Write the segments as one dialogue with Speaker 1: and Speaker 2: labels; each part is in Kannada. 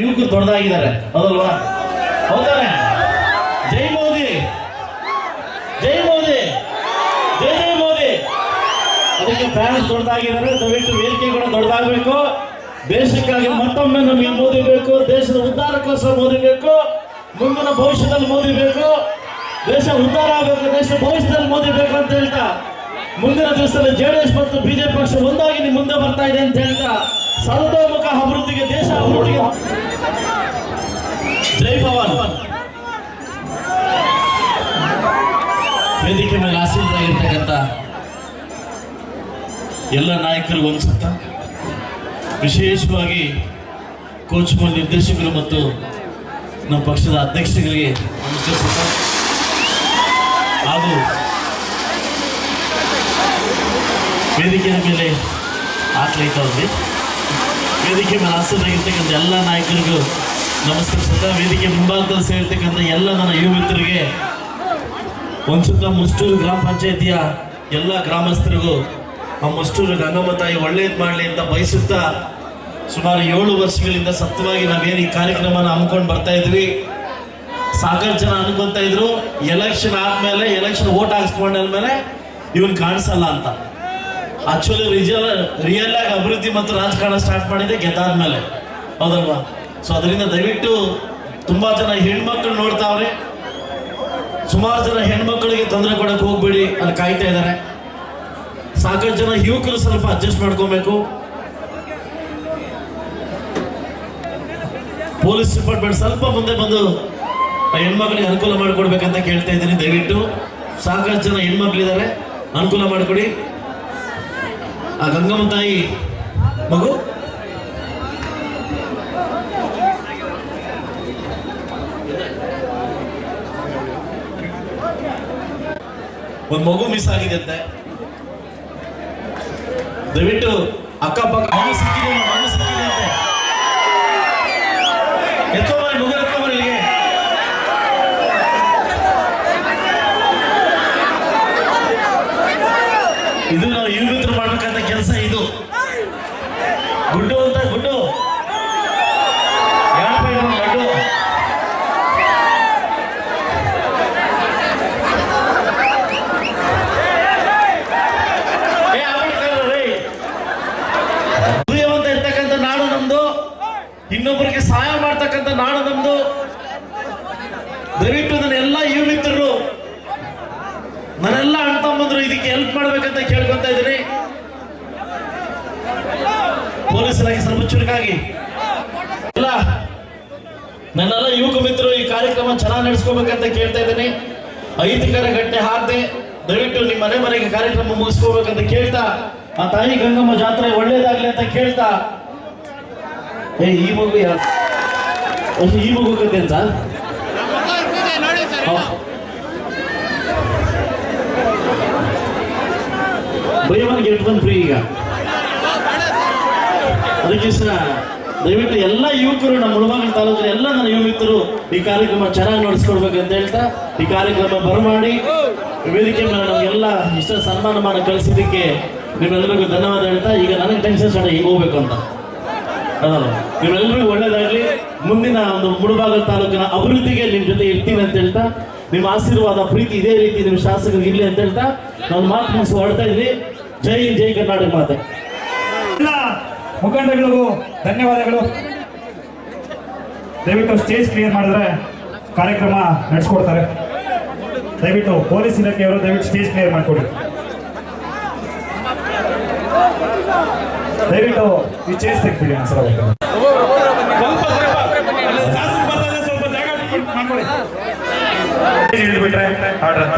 Speaker 1: ಯುವಕರು ದೊಡ್ಡದಾಗಿದ್ದಾರೆ. ಹೌದಲ್ವಾ? ಹೌದಾನೆ? ಜೈ ಮೋದಿ! ಜೈ ಮೋದಿ! ಜೈ ಜೈ ಮೋದಿ! ಅದಕ್ಕೆ ಫ್ಯಾನ್ಸ್ ದೊಡ್ಡದಾಗಿದ್ದಾರೆ. ದಯವಿಟ್ಟು ವೇದಿಕೆ ಕೂಡ ದೊಡ್ಡದಾಗಬೇಕು. ದೇಶಕ್ಕಾಗಿ ಮತ್ತೊಮ್ಮೆ ನಮಗೆ ಮೋದಿ ಬೇಕು. ದೇಶದ ಉದ್ಧಾರಕ್ಕೋಸ್ಕರ ಮೋದಿ ಬೇಕು. ಮುಂದಿನ ಭವಿಷ್ಯದಲ್ಲಿ ಮೋದಿ ಬೇಕು. ದೇಶ ಉದ್ಧಾರ ಆಗಬೇಕು. ದೇಶ ಭವಿಷ್ಯದಲ್ಲಿ ಮೋದಿ ಬೇಕು ಅಂತ ಹೇಳ್ತಾ, ಮುಂದಿನ ದಿವಸದಲ್ಲಿ ಜೆಡಿಎಸ್ ಮತ್ತು ಬಿಜೆಪಿ ಪಕ್ಷ ಒಂದಾಗಿ ಮುಂದೆ ಬರ್ತಾ ಇದೆ ಅಂತ ಹೇಳ್ತಾ ಸರ್ವತೋಮುಖ ಅಭಿವೃದ್ಧಿಗೆ ದೇಶ ಅಭಿವೃದ್ಧಿಗೆ ಜೈ ಭವಾನ್ ವೇದಿಕೆ ಮೇಲೆ ಆಸೀನರಾಗಿರ್ತಕ್ಕಂಥ ಎಲ್ಲ ನಾಯಕರು ಅನ್ಸುತ್ತ. ವಿಶೇಷವಾಗಿ ಕೋಚ್ ನಿರ್ದೇಶಕರು ಮತ್ತು ನಮ್ಮ ಪಕ್ಷದ ಅಧ್ಯಕ್ಷರಿಗೆ ನಮಸ್ಕರಿಸುತ್ತ ಹಾಗೂ ವೇದಿಕೆಯ ಮೇಲೆ ಹಾಕ್ಲೈತಾವ್ರಿ ವೇದಿಕೆ ಮೇಲೆ ಆಸೀನರಾಗಿರ್ತಕ್ಕಂಥ ಎಲ್ಲ ನಾಯಕರಿಗೂ ನಮಸ್ಕರಿಸುತ್ತಾ ವೇದಿಕೆ ಮುಂಭಾಗದಲ್ಲಿ ಸೇರಿರ್ತಕ್ಕಂಥ ಎಲ್ಲ ನನ್ನ ಯುವ ಮಿತ್ರರಿಗೆ ಒಂದ್ಸುತ್ತ ಮುಷ್ಟೂರು ಗ್ರಾಮ ಪಂಚಾಯತಿಯ ಎಲ್ಲ ಗ್ರಾಮಸ್ಥರಿಗೂ ಆ ಮುಷ್ಟೂರು ಗಂಗಮ್ಮ ತಾಯಿ ಒಳ್ಳೇದು ಮಾಡಲಿ ಅಂತ ಬಯಸುತ್ತಾ ಸುಮಾರು ಏಳು ವರ್ಷಗಳಿಂದ ಸತ್ಯವಾಗಿ ನಾವೇನು ಈ ಕಾರ್ಯಕ್ರಮನ ಹಮ್ಮಿಕೊಂಡು ಬರ್ತಾ ಇದ್ವಿ. ಸಾಕಷ್ಟು ಜನ ಅನ್ಕೊಂತ ಇದ್ರು ಎಲೆಕ್ಷನ್ ಆದ್ಮೇಲೆ ಎಲೆಕ್ಷನ್ ಓಟ್ ಹಾಕ್ಸ್ಕೊಂಡ್ಮೇಲೆ ಇವನ್ ಕಾಣಿಸಲ್ಲ ಅಂತ. ಆಕ್ಚುಲಿ ರಿಜಲ್ ರಿಯಲ್ ಆಗಿ ಅಭಿವೃದ್ಧಿ ಮತ್ತು ರಾಜಕಾರಣ ಸ್ಟಾರ್ಟ್ ಮಾಡಿದೆ ಗೆದ್ದಾದ್ಮೇಲೆ ಹೌದಲ್ವಾ? ಸೊ ಅದರಿಂದ ದಯವಿಟ್ಟು ತುಂಬಾ ಜನ ಹೆಣ್ಮಕ್ಳು ನೋಡ್ತಾವ್ರೆ. ಸುಮಾರು ಜನ ಹೆಣ್ಮಕ್ಳಿಗೆ ತೊಂದರೆ ಕೊಡಕ್ಕೆ ಹೋಗ್ಬೇಡಿ ಅಲ್ಲಿ ಕಾಯ್ತಾ ಇದ್ದಾರೆ. ಸಾಕಷ್ಟು ಜನ ಯುವಕರು ಸ್ವಲ್ಪ ಅಡ್ಜಸ್ಟ್ ಮಾಡ್ಕೋಬೇಕು. ಪೊಲೀಸ್ ಡಿಪಾರ್ಟ್ಮೆಂಟ್ ಸ್ವಲ್ಪ ಮುಂದೆ ಬಂದು ಆ ಹೆಣ್ಮಕ್ಳಿಗೆ ಅನುಕೂಲ ಮಾಡಿಕೊಡ್ಬೇಕಂತ ಕೇಳ್ತಾ ಇದ್ದೀನಿ. ದಯವಿಟ್ಟು ಸಾಕಷ್ಟು ಜನ ಹೆಣ್ಮಕ್ಳಿದ್ದಾರೆ, ಅನುಕೂಲ ಮಾಡಿಕೊಡಿ. ಆ ಗಂಗಮ್ಮ ತಾಯಿ ಮಗು ಒಂದು ಮಗು ಮಿಸ್ ಆಗಿದೆ ಅಂತೆ ದಯವಿಟ್ಟು ಅಕ್ಕಪಕ್ಕ ಮಗು ಸಿಕ್ಕಿದೆ ಮಗು ಸಿಕ್ಕಿದೆ ಅಂತೆ ಎತ್ಕೊಂಬರಿ ಮಗು ಎತ್ಕೊಂಬರಿ ಇಲ್ಲಿಗೆ ಇದು ನಾವು ಯುವಕರು ಮಾಡ್ಬೇಕಂತ ಕೆಲಸ ಇದು. ಗುಡ್ಡು ಅಂತ ಗುಡ್ಡು. ನಾಡು ನಮ್ದು. ಇನ್ನೊಬ್ಬರಿಗೆ ಸಹಾಯ ಮಾಡ್ತಕ್ಕಂಥ ನಾಡು ನಮ್ದು. ದಯವಿಟ್ಟು ನನ್ನ ಎಲ್ಲ ಯುವ ಮಿತ್ರರು ನನ್ನೆಲ್ಲ ಅಣ್ಣ ತಮ್ಮಂದ್ರು ಇದಕ್ಕೆ ಹೆಲ್ಪ್ ಮಾಡ್ಬೇಕಂತ ಕೇಳ್ಕೊತಾ ಇದ್ದೀನಿ. ಚುರುಕಾಗಿ ಎಲ್ಲ ನನ್ನೆಲ್ಲ ಯುವಕ ಮಿತ್ರರು ಈ ಕಾರ್ಯಕ್ರಮ ಚೆನ್ನಾಗಿ ನಡೆಸ್ಕೋಬೇಕಂತ ಕೇಳ್ತಾ ಇದ್ದೀನಿ. ಐತಿಕರ ಗಟ್ಟೆ ಹಾಕದೆ ದಯವಿಟ್ಟು ನಿಮ್ಮ ಮನೆ ಮನೆಗೆ ಕಾರ್ಯಕ್ರಮ ಮುಗಿಸ್ಕೋಬೇಕಂತ ಕೇಳ್ತಾ, ಆ ತಾಯಿ ಗಂಗಮ್ಮ ಜಾತ್ರೆ ಒಳ್ಳೇದಾಗ್ಲಿ ಅಂತ ಕೇಳ್ತಾ. ಏ, ಈ ಮಗು ಯಾರು? ಈ ಮಗು ಅಂತ? ಬೈ ಗೆಟ್ ಫ್ರೀ ಈಗ? ಅದಕ್ಕೆ ಸಹ ದಯವಿಟ್ಟು ಎಲ್ಲ ಯುವಕರು ನಮ್ಮ ಮುಳಬಾಗಿಲು ತಾಲೂಕಿನ ಎಲ್ಲ ನನ್ನ ಯುವ ಮಿತ್ರರು ಈ ಕಾರ್ಯಕ್ರಮ ಚೆನ್ನಾಗಿ ಅಂತ ಹೇಳ್ತಾ ಈ ಕಾರ್ಯಕ್ರಮ ಬರಮಾಡಿ ವೇದಿಕೆ ಮೇಲೆ ನಮಗೆಲ್ಲ ಇಷ್ಟ ಸನ್ಮಾನ ಮಾಡಿ ಕಳಿಸಿದ್ದಕ್ಕೆ ನಿಮ್ಮೆಲ್ಲರಿಗೂ ಧನ್ಯವಾದ ಹೇಳ್ತಾ, ಈಗ ನನಗೆ ಟೆನ್ಷನ್ ಸ್ಟಾರ್ಟ್ ಈಗ ಹೋಗ್ಬೇಕು ಅಂತ. ನಿಮ್ಮೆಲ್ಲರಿಗೂ ಒಳ್ಳೇದಾಗಲಿ. ಮುಂದಿನ ಒಂದು ಮುಳಬಾಗಲ್ ತಾಲೂಕಿನ ಅಭಿವೃದ್ಧಿಗೆ ನಿಮ್ಮ ಜೊತೆ ಇರ್ತೀನಿ ಅಂತ ಹೇಳ್ತಾ, ನಿಮ್ಮ ಆಶೀರ್ವಾದ, ಪ್ರೀತಿ ಇದೇ ರೀತಿ ನಿಮ್ಮ ಶಾಸಕರು ಇರಲಿ ಅಂತ ಹೇಳ್ತಾ, ನಾನು ಮಾತು ಮುಗಿಸಿ ಹೊಡ್ತಾ ಇದ್ದೀನಿ. ಜೈ ಜೈ ಕರ್ನಾಟಕ ಮಾತೆ.
Speaker 2: ಮುಖಂಡಗಳಿಗೂ ಧನ್ಯವಾದಗಳು. ದಯವಿಟ್ಟು ಸ್ಟೇಜ್ ಕ್ಲಿಯರ್ ಮಾಡಿದ್ರೆ ಕಾರ್ಯಕ್ರಮ ನಡೆಸ್ಕೊಡ್ತಾರೆ. ದಯವಿಟ್ಟು ಪೊಲೀಸ್ ಇಲಾಖೆಯವರು ದಯವಿಟ್ಟು ಸ್ಟೇಜ್ ಕ್ಲಿಯರ್ ಮಾಡಿಕೊಡಿ. ದಯವಿಟ್ಟು ಈ ಚೇಸ್ ಜಾಗ ಸರ್ ಹೇಳ್ಬಿಟ್ರೆ ಆರ್ಡರ್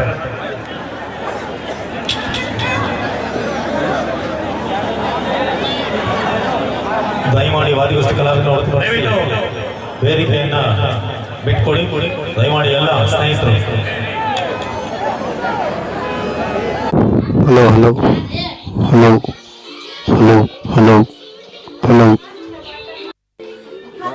Speaker 3: ದಯಮಾಡಿ ವಾದಿಗೋಷ್ಠಿ ಕಲಾವಿದರು ವೇದಿಕೆಯನ್ನ ಬಿಟ್ಕೊಡಿ. ದಯಮಾಡಿ ಎಲ್ಲ ಸ್ನೇಹಿತರು.
Speaker 4: Hello hello hello hello hello